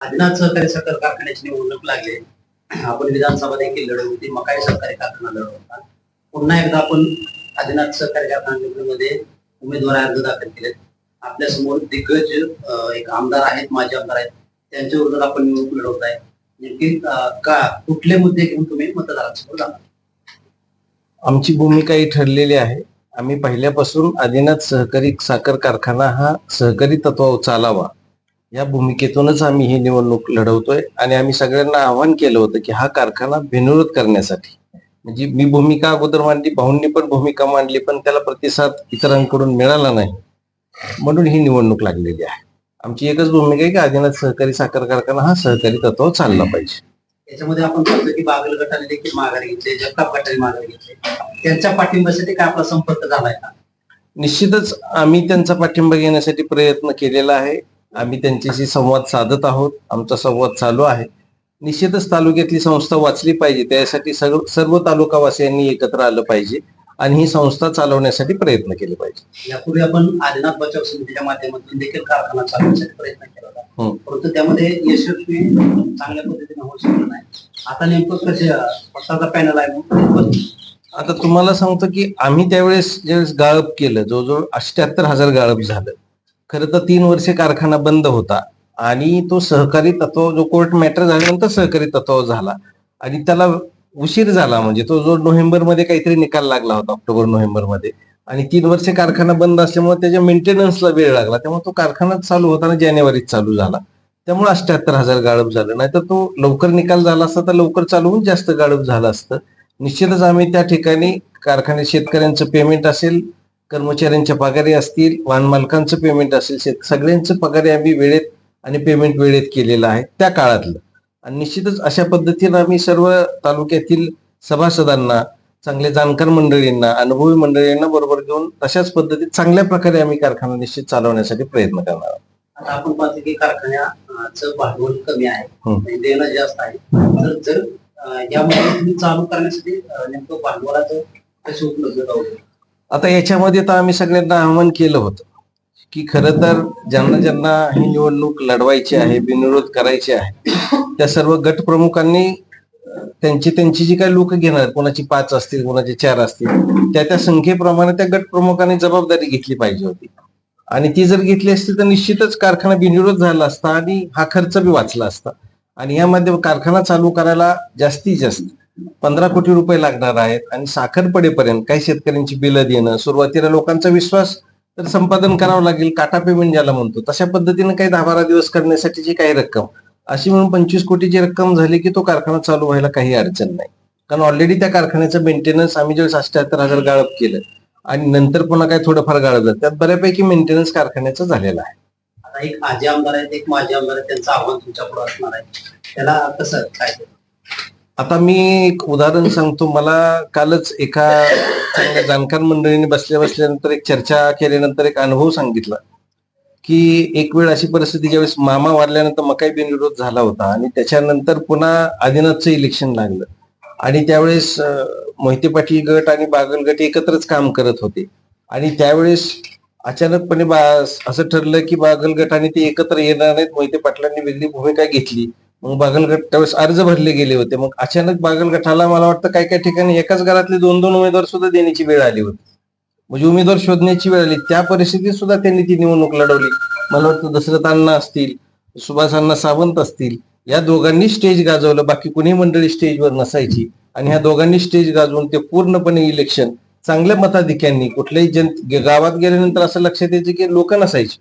आदिनाथ सहकारी साखर कारखान्याची निवडणूक लागली. आपण विधानसभा देखील लढवली मकाई सहकारी कारखाना लढवला पुन्हा एकदा आपण आदिनाथ सहकारी कारखाना निवडणुकीमध्ये उमेदवार अर्ज दाखल केलेत. आपल्यासमोर दिग्गज एक आमदार आहेत माजी आमदार आहेत. त्यांच्या विरोधात आपण निवडणूक लढवत आहे. नेमकी का कुठले मुद्दे घेऊन तुम्ही मतदारांसमोर जाणार? आमची भूमिका ही ठरलेली आहे. आम्ही पहिल्यापासून आदिनाथ सहकारी साखर कारखाना हा सहकारी तत्वावर चालावा. या भूमिकेतूनच आम्ही ही निवडणूक लढवतोय आणि आम्ही सगळ्यांना आवाहन केलं होतं की हा कारखाना बिनविरोध करण्यासाठी. म्हणजे मी भूमिका अगोदर मांडली भाऊंनी पण भूमिका मांडली पण त्याला प्रतिसाद इतरांकडून मिळाला नाही. म्हणून ही निवडणूक लागलेली आहे. आमची एकच भूमिका आहे की आदिनाथ सहकारी साखर कारखाना हा सहकारी तत्वावर चालला पाहिजे. याच्यामध्ये आपण पाहतो की बागल गटाने देखील माघारी घेतली जगताप गटाने माघारी घेतली. त्यांच्या पाठिंब्यासाठी काय आपला संपर्क झालाय का? निश्चितच आम्ही त्यांचा पाठिंबा घेण्यासाठी प्रयत्न केलेला आहे. आम्ही त्यांच्याशी संवाद साधत आहोत. आमचा संवाद चालू आहे. निश्चितच तालुक्यातली संस्था वाचली पाहिजे. त्यासाठी सगळं सर्व तालुकावासियांनी एकत्र आलं पाहिजे आणि ही संस्था चालवण्यासाठी प्रयत्न केले पाहिजे. यापूर्वी आपण आदिनाथ बचाव समितीच्या माध्यमातून देखील कारखाना चालवण्यासाठी प्रयत्न केला होता. परंतु त्यामध्ये यशस्वी चांगल्या पद्धतीने होऊ शकलं नाही. आता नेमकं कसे स्वतःचा पॅनल आहे आता तुम्हाला सांगतो की आम्ही त्यावेळेस ज्यावेळेस गाळप केलं जवळजवळ अष्ट्याहत्तर हजार गाळप झालं. खरं तर तीन वर्षे कारखाना बंद होता आणि तो सहकारी तत्व जो कोर्ट मॅटर झाल्यानंतर सहकारी तत्व झाला. आणि त्याला उशीर झाला म्हणजे तो जो नोव्हेंबरमध्ये काहीतरी निकाल लागला होता ऑक्टोबर नोव्हेंबरमध्ये आणि तीन वर्षे कारखाना बंद असल्यामुळे त्याच्या मेंटेनन्सला वेळ लागला. त्यामुळे तो कारखाना चालू होताना जानेवारीत चालू झाला. त्यामुळे अष्ट्याहत्तर हजार गाळप झालं. नाहीतर तो लवकर निकाल झाला असता तर लवकर चालू होऊन जास्त गाळप झालं असतं. निश्चितच आम्ही त्या ठिकाणी कारखान्यात शेतकऱ्यांचं पेमेंट असेल कर्मचाऱ्यांच्या पगारी असतील वाहन मालकांचं पेमेंट असेल सगळ्यांचं पगारी आम्ही वेळेत आणि पेमेंट वेळेत केलेलं आहे त्या काळातलं. आणि निश्चितच अशा पद्धतीनं आम्ही सर्व तालुक्यातील सभासदांना चांगले जाणकार मंडळींना अनुभवी मंडळींना बरोबर घेऊन तशाच पद्धतीत चांगल्या प्रकारे आम्ही कारखाना निश्चित चालवण्यासाठी प्रयत्न करणार आहोत. आता आपण पाहतो की कारखान्याचं भांडवल कमी आहे देणं जास्त आहे. तर जर यामध्ये चालू करण्यासाठी नेमकं भांडवलाचं कशी उपलब्धता होईल आता याच्यामध्ये तर आम्ही सगळ्यांना आवाहन केलं होतं की खर तर ज्यांना ज्यांना ही निवडणूक लढवायची आहे बिनविरोध करायची आहे त्या सर्व गट प्रमुखांनी त्यांची त्यांची जी काही लोक घेणार कोणाची पाच असतील कोणाची चार असतील त्या त्या संख्येप्रमाणे त्या गट प्रमुखांनी जबाबदारी घेतली पाहिजे होती. आणि ती जर घेतली असती तर निश्चितच कारखाना बिनविरोध झाला असता आणि हा खर्च बी वाचला असता. आणि यामध्ये कारखाना चालू करायला जास्तीत जास्त पंधरा कोटी रुपये लागणार आहेत आणि साखर पडेपर्यंत काही शेतकऱ्यांची बिलं देणं सुरुवातीला लोकांचा विश्वास तर संपादन करावं लागेल काटा पेमेंट ज्याला म्हणतो. तशा पद्धतीने काही दहा बारा दिवस करण्यासाठीची काही रक्कम अशी म्हणून पंचवीस कोटीची रक्कम झाली की तो कारखाना चालू व्हायला काही अडचण नाही. कारण ऑलरेडी त्या कारखान्याचं मेंटेनन्स आम्ही ज्यावेळेस अष्ट्याहत्तर हजार गाळप केलं आणि नंतर पुन्हा काही थोडंफार गाळप त्यात बऱ्यापैकी मेंटेनन्स कारखान्याचं झालेलं आहे. आता एक आजी आमदार आहेत एक माजी आमदार आहेत त्यांचं आव्हान तुमच्यापुढे असणार आहे. त्याला कसं काय? आता मी एक उदाहरण सांगतो. मला कालच एका चांगल्या जाणकार मंडळीने बसल्या बसल्यानंतर एक चर्चा केल्यानंतर एक अनुभव सांगितला की एक वेळ अशी परिस्थिती ज्यावेळेस मामा वारल्यानंतर मकाई बिनविरोध झाला होता आणि त्याच्यानंतर पुन्हा आदिनाथचं इलेक्शन लागलं. आणि त्यावेळेस मोहिते पाटील गट आणि बागल गट एकत्रच काम करत होते. आणि त्यावेळेस अचानकपणे बा असं ठरलं की बागल गटाने ते एकत्र येणार नाहीत. मोहिते पाटलांनी वेगळी भूमिका घेतली. मग बागलगट त्यावेळेस अर्ज भरले गेले होते. मग अचानक बागलगटाला मला वाटतं काही काही ठिकाणी एकाच घरातले दोन दोन उमेदवार सुद्धा देण्याची वेळ आली होती. म्हणजे उमेदवार शोधण्याची वेळ आली. त्या परिस्थितीत सुद्धा त्यांनी ती निवडणूक लढवली. मला वाटतं दशरथ अण्णा असतील सुभाष अण्णा सावंत असतील या दोघांनी स्टेज गाजवलं. बाकी कुणी मंडळी स्टेजवर नसायची. आणि ह्या दोघांनी स्टेज गाजवून ते पूर्णपणे इलेक्शन चांगल्या मताधिक्यांनी कुठल्याही जन गावात गेल्यानंतर असं लक्षात यायचं की लोक नसायची.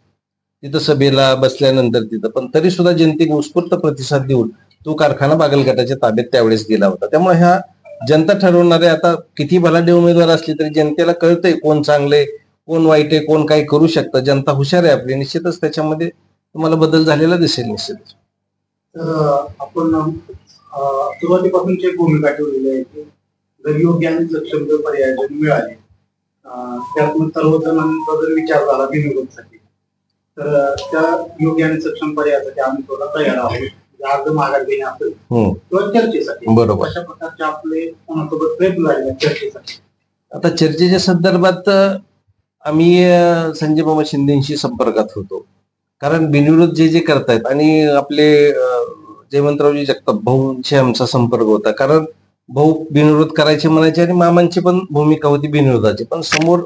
तिथं सभेला बसल्यानंतर तिथं. पण तरी सुद्धा जनतेने उत्स्फूर्त प्रतिसाद देऊन तो कारखाना बागलगटाच्या ताब्यात त्यावेळेस गेला होता. त्यामुळे ह्या जनता ठरवणारे आता किती भलाडे उमेदवार असले तरी जनतेला कळतंय कोण चांगले कोण वाईट आहे कोण काय करू शकतं. जनता हुशार आहे आपली. निश्चितच त्याच्यामध्ये तुम्हाला बदल झालेला दिसेल निश्चित आपण सुरुवातीपासून सुरुवातीपासूनची एक भूमिका ठेवलेली आहे की जर योग्य आणि सक्षम पर्याय मिळाले त्यातून सर्वजणांचा जर विचार झाला विनियोगासाठी तर त्या योग्य आणि सक्षम पर्यायासाठी आम्ही थोडा तयार आहोत. म्हणजे अर्ज माघार घेणे असेल हम्म किंवा चर्चेसाठी. बरोबर. अशा प्रकारचे आपले कोणासोबत प्रयत्न झाले चर्चेसाठी. आता चर्चेच्या संदर्भात आम्ही संजय मामा शिंदेशी संपर्कात होतो. कारण बिनविरोध जे जे करतायत आणि आपले जयवंतरावजी जगताप भाऊंशी आमचा संपर्क होता. कारण भाऊ बिनविरोध करायचे म्हणायचे आणि मामांची पण भूमिका होती बिनविरोधाची. पण समोर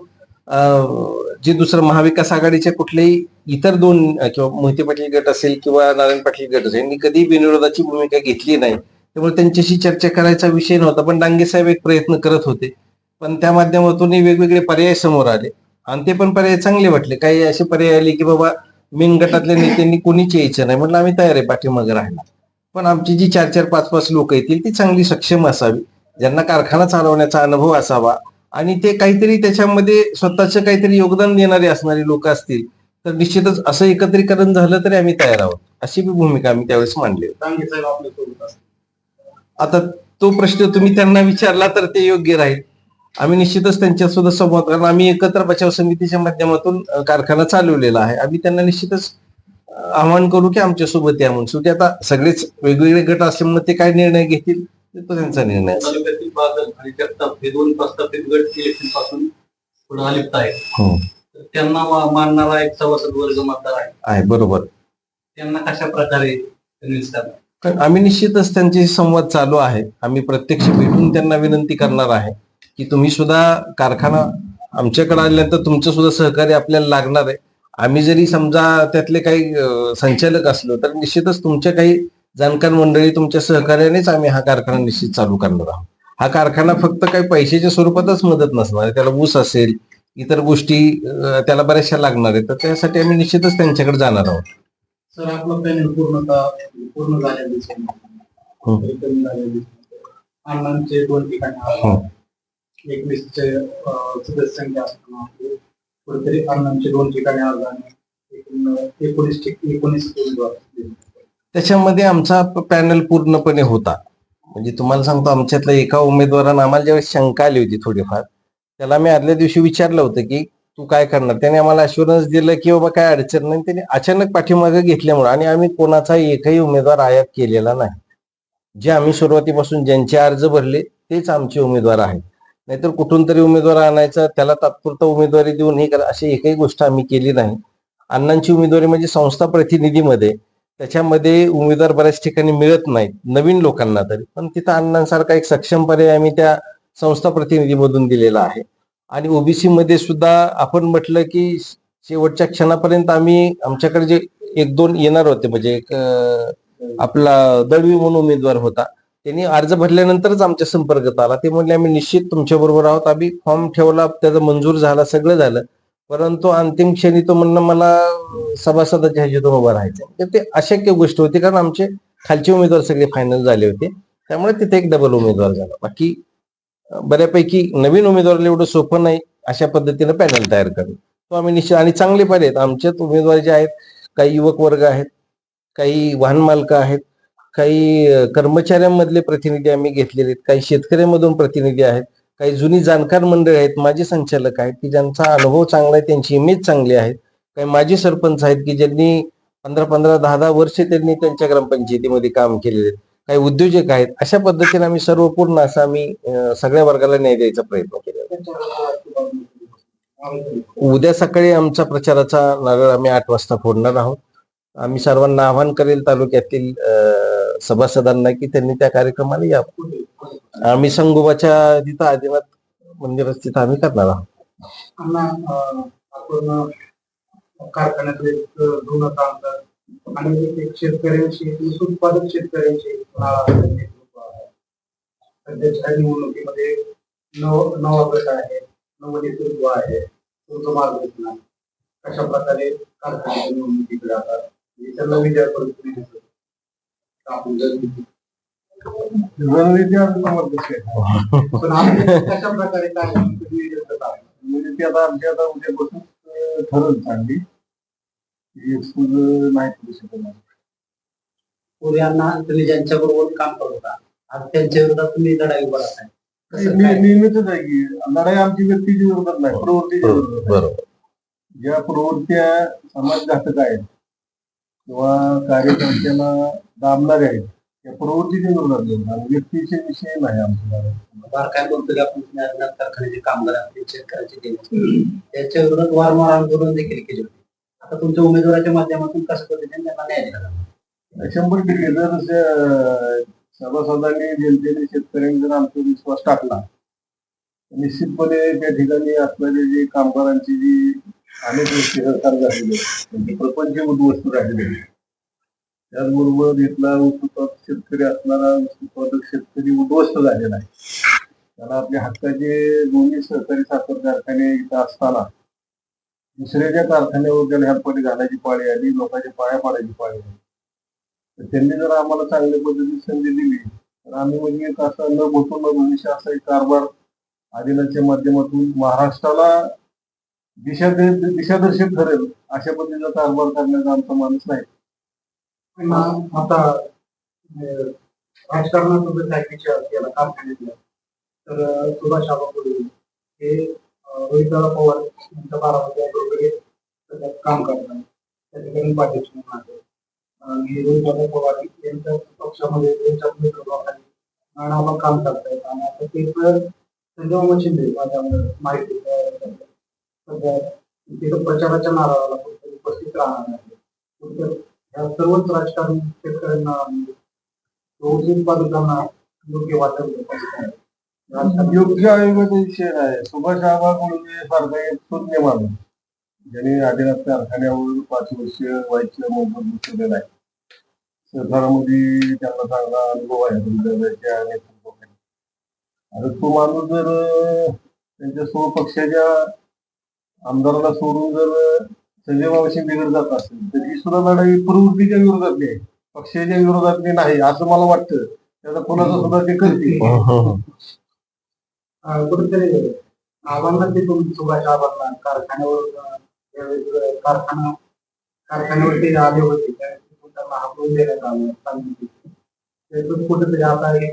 जे दुसरं महाविकास आघाडीचे कुठलेही इतर दोन किंवा मोहिते पाटील गट असेल किंवा नारायण पाटील गट असेल यांनी कधी बिनविरोधाची भूमिका घेतली नाही. त्यामुळे त्यांच्याशी चर्चा करायचा विषय नव्हता पण डांगे साहेब एक प्रयत्न करत होते. पण त्या माध्यमातून वेगवेगळे पर्याय समोर आले. आणि ते पण पर्याय चांगले वाटले. काही असे पर्याय आले की बाबा मेन गटातल्या नेत्यांनी कोणीच यायचं नाही म्हटलं आम्ही तयार आहे पाठीमागे राहायला पण आमची जी चार चार पाच पाच लोक येतील ती चांगली सक्षम असावी. ज्यांना कारखाना चालवण्याचा अनुभव असावा आणि ते काहीतरी त्याच्यामध्ये स्वतःचं काहीतरी योगदान देणारे असणारी लोक असतील तर निश्चितच असं एकत्रीकरण झालं तरी आम्ही तयार आहोत. अशी बी भूमिका आम्ही त्यावेळेस मांडली सोबत आता तो प्रश्न तुम्ही त्यांना विचारला तर ते योग्य राहील. आम्ही निश्चितच त्यांच्यासोबत संवाद कारण आम्ही एकत्र बचाव समितीच्या माध्यमातून कारखाना चालवलेला आहे. आम्ही त्यांना निश्चितच आवाहन करू की आमच्यासोबत या म्हणून. शेवटी आता सगळेच वेगवेगळे गट असल्यामुळे ते काय निर्णय घेतील? ते तो त्यांचा निर्णय असेल तालुक्यातील बादल आणि जगताप हे दोन प्रस्थापित गट इलेक्शनपासून थोडं अलिप्त आहेत. हो. तर त्यांना मानणारा एक सभासद वर्ग मतदार आहे. आहे बरोबर. त्यांना कशा प्रकारे कन्व्हिन्स करणार? पण आम्ही निश्चितच त्यांचे संवाद चालू आहे. आम्ही प्रत्यक्ष भेटून त्यांना विनंती करणार आहे की तुम्ही सुद्धा कारखाना आमच्याकडे आल्यानंतर तुमचं सुद्धा सहकार्य आपल्याला लागणार आहे. आम्ही जरी समजा त्यातले काही अं, संचालक असलो तर निश्चितच तुमच्या काही जाणकार मंडळी तुमच्या सहकार्यानेच आम्ही हा कारखाना निश्चित चालू करणार आहोत. हा कारखाना फक्त काही पैशाच्या स्वरूपातच मदत नसणार त्याला ऊस असेल इतर गोष्टी त्याला बऱ्याचशा लागणार आहेत. तर त्यासाठी आम्ही निश्चितच त्यांच्याकडे जाणार आहोत. सर आपलं पॅनल पूर्णतः पूर्ण झालेलं दिसेल हो. तरी कमी झालेलं दिसेल अण्णांचे दोन ठिकाणी हो. एकवीसचे अं, सदस्य संख्या असताना कुठेतरी अण्णांचे दोन ठिकाणी अर्ज आणि एकूण एकोणीस ठिक- एकोणीस उमेदवार त्याच्यामध्ये आमचा पॅनल पूर्णपणे होता. म्हणजे तुम्हाला सांगतो आमच्यातल्या एका उमेदवारानं आम्हाला ज्यावेळेस शंका आली होती थोडीफार त्याला मी आदल्या दिवशी विचारलं होतं की तू काय करणार? त्याने आम्हाला अश्युरन्स दिलं की बाबा काय अडचण नाही. त्याने अचानक पाठीमागे घेतल्यामुळे आणि आम्ही कोणाचा एकही उमेदवार आयात केलेला नाही. जे आम्ही सुरुवातीपासून ज्यांचे अर्ज भरले तेच आमचे उमेदवार आहेत. नाहीतर कुठून तरी उमेदवार आणायचा त्याला तात्पुरता उमेदवारी देऊन हे करा अशी एकही गोष्ट आम्ही केली नाही. अण्णांची उमेदवारी म्हणजे संस्था प्रतिनिधीमध्ये त्याच्यामध्ये उमेदवार बऱ्याच ठिकाणी मिळत नाहीत नवीन लोकांना तरी. पण तिथं अण्णांसारखा एक सक्षम पर्याय आम्ही त्या संस्था प्रतिनिधीमधून दिलेला आहे. आणि ओबीसी मध्ये सुद्धा आपण म्हटलं की शेवटच्या क्षणापर्यंत आम्ही आमच्याकडे जे एक दोन येणार होते म्हणजे एक आपला दळवी म्हणून उमेदवार होता त्यांनी अर्ज भरल्यानंतरच आमच्या संपर्कात आला. ते म्हणले आम्ही निश्चित तुमच्या बरोबर आहोत. आम्ही फॉर्म ठेवला त्याचा मंजूर झाला सगळं झालं. परंतु अंतिम क्षणी तो म्हणणं मला सभासदाच्या ह्याच्यातून उभं राहायचं तर ते अशक्य गोष्ट होती कारण आमचे खालचे उमेदवार सगळे फायनल झाले होते. त्यामुळे तिथे एक डबल उमेदवार झाला. बाकी बऱ्यापैकी नवीन उमेदवाराला एवढं सोपं नाही अशा पद्धतीनं पॅनल तयार करणं तो आम्ही निश्चित आणि चांगले पर्याय आहेत. आमच्यात उमेदवार जे आहेत काही युवक वर्ग आहेत काही वाहन मालक आहेत काही कर्मचाऱ्यांमधले प्रतिनिधी आम्ही घेतलेले आहेत काही शेतकऱ्यांमधून प्रतिनिधी आहेत. काही जुनी जाणकार मंडळी आहेत माजी संचालक आहेत की ज्यांचा अनुभव चांगला आहे त्यांची इमेज चांगली आहे. काही माजी सरपंच आहेत की ज्यांनी पंधरा पंधरा दहा दहा वर्ष त्यांनी त्यांच्या ग्रामपंचायतीमध्ये काम केलेले आहेत. काही उद्योजक आहेत अशा पद्धतीने आम्ही सर्व पूर्ण असं आम्ही सगळ्या वर्गाला न्याय द्यायचा प्रयत्न केला उद्या सकाळी आमचा प्रचाराचा नारळ आम्ही आठ वाजता फोडणार आहोत. आम्ही सर्वांना आवाहन करेल तालुक्यातील अं, सभासदांना की त्यांनी त्या कार्यक्रमाला या. आम्ही संगोबाच्या तिथं आदिनाथ मंदिरात म्हणजे तिथं आम्ही करणार आहोत. आपण अं, कारखान्यातले एक जुनं आणि एक शेतकऱ्यांशी उत्पादक शेतकऱ्यांशी सध्याच्या निवडणुकीमध्ये नव नवा गट आहे नव नेतृत्व आहे तुमचं मार्गदर्शन आहे अशा प्रकारे कारखान्याच्या निवडणुकीकडे जातात पण कशा प्रकारे काय? म्हणजे ते आता आमची आता उद्यापासून अं, नाही करू शकत पूर्वींना तुम्ही ज्यांच्याबरोबर काम करत होता आज त्यांच्या विरोधात तुम्ही लढाई उभा राहताय कसं ने- काय? नेहमीच आहे की लढाई आमची व्यक्तीची विरोधात नाही प्रवृत्तीच्या विरोधात आहे. बरोबर ज्या प्रवृत्त्या समाज घातक आहेत किंवा कार्यकर्त्यांना दाबणारे आहेत त्या विरोधात लढणार. आणि व्यक्तीचे विषय नाही आमच्या. बारकाईने बोलतो की आपण कारखान्याचे कामगार असतील शेतकऱ्याचे देणे त्याच्या विरोधात वारंवार आंदोलन देखील केले होते आता तुमच्या उमेदवाराच्या माध्यमातून कसं पद्धतीने त्यांना न्याय दिला? शंभर टक्के जर सभासदांनी जनतेने शेतकऱ्यांनी जर आमचा विश्वास टाकला निश्चितपणे त्या ठिकाणी असणारी जी कामगारांची जी अनेक गोष्टी सरकार झालेले म्हणजे प्रपंच उद्ध्वस्त राहिलेले त्याचबरोबर इथला ऊस उत्पादक शेतकरी असणारा ऊस उत्पादक शेतकरी उद्ध्वस्त झालेला आहे. त्याला आपल्या हक्काचे दोन्ही सहकारी साखर कारखाने इथं असताना दुसऱ्याच्या कारखान्यावर त्याला हातपाटी घालायची पाळी आली लोकांच्या पाया पाडायची पाळी आली. तर त्यांनी जर आम्हाला चांगल्या पद्धतीने संधी दिली तर आम्ही म्हणजे एक असं न भूतो न भविष्य असा एक कारभार आदिनाच्या माध्यमातून महाराष्ट्राला दिशा दिशादर्शक ठरेल अशा पद्धतीचा कारभार करण्याचा आमचा माणूस नाही. पण आता अं, राजकारणासोबत जायच्या याला काम कारखान्यातल्या तर सुभाष आबापुरे हे अं, रोहितदादा पवार यांच्या बारामती काम करतात. त्या ठिकाणी उपाध्यक्ष म्हणून आहे आणि रोहितदादा पवार यांच्या पक्षामध्ये त्यांच्या नेतृत्वाखाली नानाबा काम करतायत. आणि आता ते तर संजय मामा शिंदे माझ्या माहिती तिथं प्रचाराच्या नारळाला उपस्थित राहणार नाही. ह्या सर्वच राजकारण शेतकऱ्यांना म्हणजे उत्पादकांना योग्य वाटत योग्य आयोगाचा आहे. सुभाष आबा गुळवे सारखा एक सुज्ञ माणूस ज्यांनी आदिनाथ कारखान्यावर पाच वर्ष व्हायचं मोबदला केलेला आहे सरकारामध्ये त्यांना चांगला अनुभव आहे. गुंतवणुकीच्या नेतृत्वाखाली. आता तो माणूस जर त्यांच्या स्वपक्षाच्या आमदाराला सोडून जर संजय बाबा शिंदेकडे जात असेल तर ही सुद्धा लढाई प्रवृत्तीच्या विरोधातली आहे. पक्षाच्या विरोधातली नाही असं मला वाटतं. त्याचा कोणाचा सुद्धा ते करतील. अं, कुठेतरी आव्हानात ते तुम्ही सुभाष आव्हान कारखान्यावर कारखाना कारखान्यावर ते आले होते. त्यावेळेस त्यांना हाकलून देण्यात आलं कुठेतरी आता हे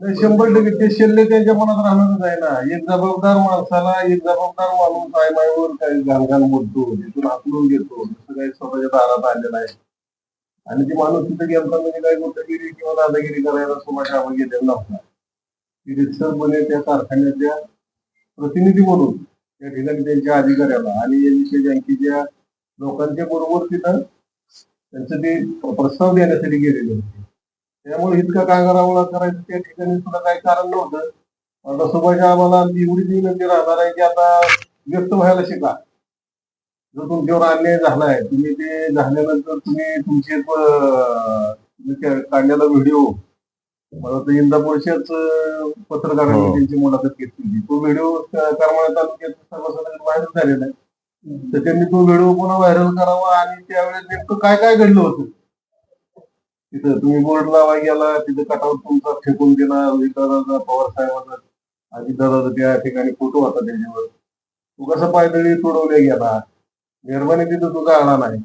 शंभर टक्के ते शिल्ले त्यांच्या मनात राहणारच आहे ना. एक जबाबदार माणसाला एक जबाबदार माणूस आहे मायवर काही घाणघाण बोलतो तिथून हाकलून घेतो तसं काही स्वतःच्या दारात आलेला आहे आणि ते माणूस तिथे गेलता म्हणजे काही गुंडगिरी किंवा दादागिरी करायला सुभाष आबा घेतलेला नव्हता. ती रितसरपणे त्या कारखान्याच्या प्रतिनिधी म्हणून त्या ठिकाणी त्यांच्या अधिकाऱ्याला आणि यांच्या विषय बँकेच्या लोकांच्या बरोबर तिथं त्यांचं ते प्रस्ताव देण्यासाठी गेलेले होते. त्यामुळे इतका कांगारावळा करायचं त्या ठिकाणी सुद्धा काही कारण नव्हतं. आता सुभाष आम्हाला एवढीच विनंती राहणार आहे की आता व्यक्त व्हायला शिका. जर तुमच्यावर अन्याय झालाय तुम्ही ते झाल्यानंतर तुम्ही तुमचे काढलेला व्हिडिओ मला वाटतं इंदापूरच्याच पत्रकारांनी हो. त्यांची मुलाखत घेतली तो व्हिडिओ करमाळा तालुक्यात सर्वसाधारण व्हायरल झालेला आहे. तर त्यांनी तो व्हिडिओ पुन्हा व्हायरल करावा आणि त्यावेळेस नेमकं काय काय घडलं होतं? तिथं तुम्ही बोर्ड लावा गेला तिथं कटावर तुमचा फेकून दिला रोहितदादाचा पवार साहेबांचा. अजितदादाचा त्या ठिकाणी फोटो होता त्याच्यावर. तू कसा पायदळी तोडवल्या गेला. निर्माणे तिथं तुझा आला नाही.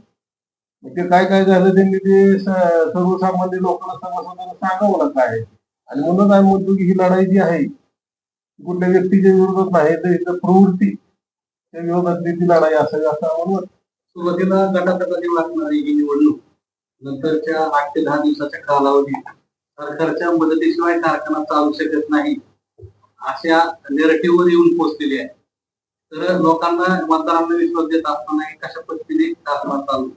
मग ते काय काय झालं त्यांनी ते सर्वसामान्य लोकांना सर्वसाधारण सांगावं काय आणि म्हणून आम्ही म्हणतो की ही लढाई जी आहे कुठल्या व्यक्तीच्या विरोधात नाही तर इथं प्रवृत्ती. त्या विरोधातली ती लढाई असावी असं म्हणून वाटतं. सुरुवातीला गटातटाने लागणारी ही निवडणूक. नंतरच्या आठ ते दहा दिवसाच्या कालावधीत सरकारच्या मदतीशिवाय कारखाना चालू शकत नाही अशा नेरेटिव्हवर येऊन पोहोचलेली आहे तर लोकांना मतदारांना विश्वास देत असताना कशा पद्धतीने कारखाना चालू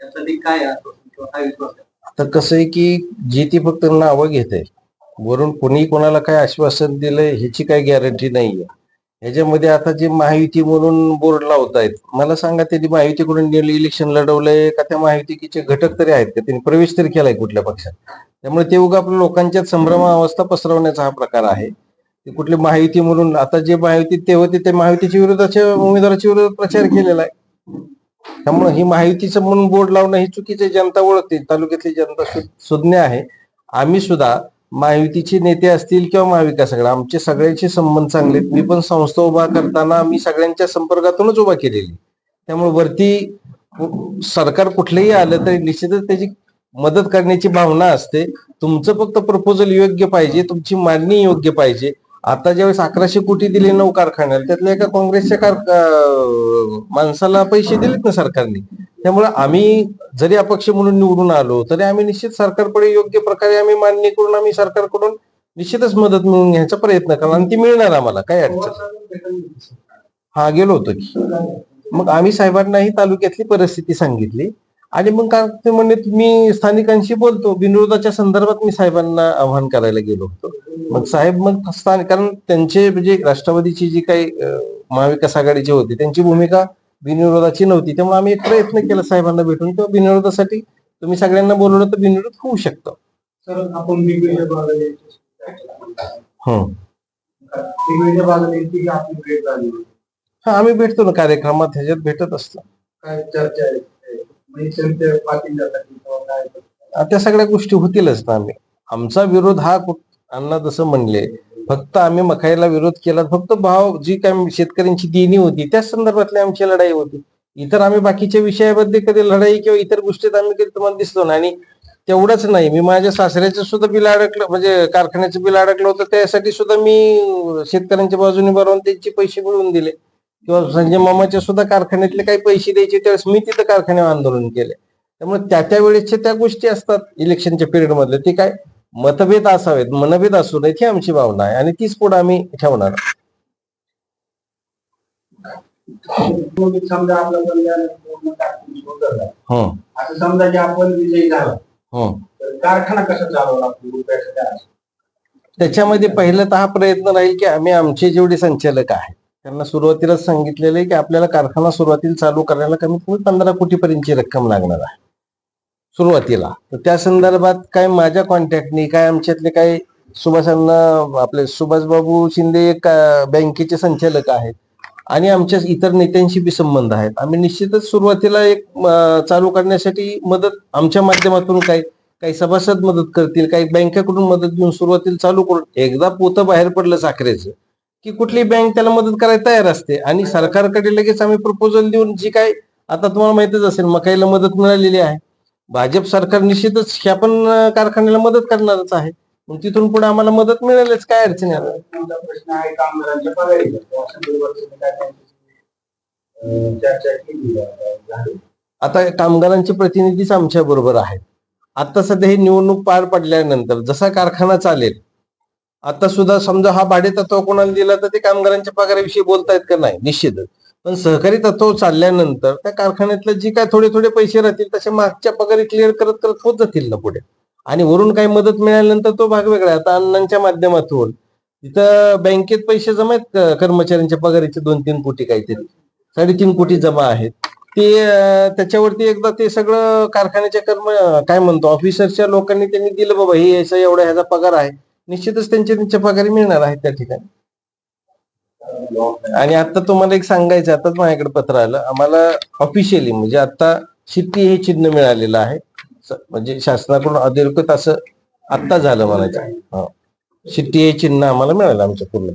यासाठी काय आश्वासन किंवा काय विश्वास आहे? आता कसं आहे की जी ती फक्त नावं घेते वरून कोणी कोणाला काय आश्वासन दिलंय ह्याची काही गॅरंटी नाहीये ह्याच्यामध्ये आता जे महायुती म्हणून बोर्ड लावतायत मला सांगा त्यांनी महायुतीकडून इलेक्शन लढवलंय का? त्या महायुतीचे घटक तरी आहेत का? त्यांनी प्रवेश तरी केलाय कुठल्या पक्षात? त्यामुळे ते उगा आपल्या लोकांच्यात संभ्रमावस्था पसरवण्याचा हा प्रकार आहे. ते कुठली महायुती म्हणून आता जे महायुती ते होते ते महायुतीच्या विरोधाच्या उमेदवाराच्या विरोधात प्रचार केलेला आहे. त्यामुळे ही माहितीचं म्हणून बोर्ड लावणं ही चुकीचे जनता ओळखते तालुक्यातली जनता सुज्ञ आहे. आम्ही सुद्धा महायुतीचे नेते असतील किंवा महाविकासाकडे आमचे सगळ्यांचे संबंध चांगले आहेत. मी पण संस्था उभा करताना मी सगळ्यांच्या संपर्कातूनच उभा केलेली. त्यामुळे वरती सरकार कुठलंही आलं तरी निश्चितच त्याची मदत करण्याची भावना असते. तुमचं फक्त प्रपोजल योग्य पाहिजे तुमची मागणी योग्य पाहिजे. आता ज्यावेळेस अकराशे कोटी दिले नऊ कारखान्याला त्यातल्या एका काँग्रेसच्या कार माणसाला पैसे दिलेत ना सरकारने. त्यामुळे आम्ही जरी अपक्ष म्हणून निवडून आलो तरी आम्ही निश्चित सरकारकडे योग्य प्रकारे आम्ही मान्य करून आम्ही सरकारकडून निश्चितच मदत मिळवून घ्यायचा प्रयत्न करणार आणि ती मिळणार आम्हाला काय अडचण हा गेलो होतो की. मग आम्ही साहेबांनाही तालुक्यातली परिस्थिती सांगितली. आणि मग काय ते म्हणले मी स्थानिकांशी बोलतो. बिनविरोधाच्या संदर्भात मी साहेबांना आव्हान करायला गेलो होतो. मग साहेब मग स्थानिक कारण त्यांचे म्हणजे राष्ट्रवादीची जी काही महाविकास आघाडीची होती त्यांची भूमिका बिनविरोधाची नव्हती. त्यामुळे आम्ही एक प्रयत्न केला साहेबांना भेटून किंवा बिनविरोधासाठी तुम्ही सगळ्यांना बोलवलं तर बिनविरोध होऊ शकतं. हं. हा आम्ही भेटतो ना कार्यक्रमात ह्याच्यात भेटत असतो. त्या सगळ्या गोष्टी होतीलच ना आम्ही. आमचा विरोध हा अण्णा जसं म्हणले फक्त आम्ही मखाईला विरोध केला फक्त भाव जी काय शेतकऱ्यांची देणी होती त्याच संदर्भातली आमची लढाई होती. इतर आम्ही बाकीच्या विषयामध्ये कधी लढाई किंवा इतर गोष्टीत आम्ही कधी तुम्हाला दिसलो ना आणि तेवढंच नाही मी माझ्या सासऱ्याचं सुद्धा बिल अडकलं म्हणजे कारखान्याचं बिल अडकलं होतं त्यासाठी सुद्धा मी शेतकऱ्यांच्या बाजूने बरोबर त्यांचे पैसे मिळवून दिले. किंवा संजय मामाच्या सुद्धा कारखान्यातले काही पैसे द्यायचे त्यावेळेस मी तिथं कारखान्यावर आंदोलन केले त्यामुळे त्या त्या वेळेसच्या त्या गोष्टी असतात इलेक्शनच्या पिरियड मधले ते काय मतभेद असावेत मनभेद असू नयेत ही आमची भावना आहे आणि तीच पुढे आम्ही ठेवणार समजा. हं, असं समजा की आपण विजयी झाला हं. कारखाना कसा चालवला? त्याच्यामध्ये पहिलं तर हा प्रयत्न राहील की आम्ही आमचे जेवढे संचालक आहेत त्यांना सुरुवातीलाच सांगितलेलं आहे की आपल्याला कारखाना सुरुवातीला चालू करायला कमीत कमी पंधरा कोटीपर्यंतची रक्कम लागणार आहे. सुरुवातीला. तर त्या संदर्भात काय माझ्या कॉन्टॅक्टनी काय आमच्यातले काय सुभाषांना आपले सुभाषबाबू शिंदे एक बँकेचे संचालक आहेत आणि आमच्या इतर नेत्यांशी बी संबंध आहेत. आम्ही निश्चितच सुरुवातीला एक चालू करण्यासाठी मदत आमच्या माध्यमातून काही काही सभासद मदत करतील काही बँकेकडून मदत घेऊन सुरुवातीला चालू करून एकदा पोतं बाहेर पडलं साखरेचं. की कुठली बँक त्याला मदत करायला तयार असते. आणि सरकारकडे लगेच आम्ही प्रपोजल देऊन जी काय आता तुम्हाला माहितच असेल मकाईला मदत मिळालेली आहे. भाजप सरकार निश्चितच ह्या पण कारखान्याला मदत करणारच आहे. मग तिथून पुढे आम्हाला मदत मिळालीच काय अडचण आता कामगारांचे प्रतिनिधीच आमच्या बरोबर आहेत. आता सध्या ही निवडणूक पार पडल्यानंतर जसा कारखाना चालेल आता सुद्धा समजा हा भाडे तत्व कोणाला दिला तर ते कामगारांच्या पगाराविषयी बोलतायत का नाही? निश्चितच. पण सहकारी तत्व चालल्यानंतर त्या कारखान्यातले जे काय थोडे थोडे पैसे राहतील तसे मागच्या पगारी क्लिअर करत करत होत जातील ना पुढे. आणि वरून काही मदत मिळाल्यानंतर तो भाग वेगळा आता अण्णांच्या माध्यमातून तिथं बँकेत पैसे जमा आहेत कर्मचाऱ्यांच्या पगारीचे दोन तीन कोटी काहीतरी. साडेतीन कोटी जमा आहेत. ते त्याच्यावरती एकदा ते सगळं कारखान्याच्या कर्म काय म्हणतो ऑफिसरच्या लोकांनी त्यांनी दिलं बाबा हे याचा एवढा ह्याचा पगार आहे. निश्चितच त्यांचे त्यांच्या पगारी मिळणार आहेत त्या ठिकाणी. आणि आता तुम्हाला एक सांगायचं आताच माझ्याकडे पत्र आलं. आम्हाला ऑफिशियली म्हणजे आता शिट्टी हे चिन्ह मिळालेलं आहे. म्हणजे शासनाकडून अधिकृत असं आत्ता झालं म्हणायचं शिट्टी हे चिन्ह आम्हाला मिळालं आमच्या पूर्ण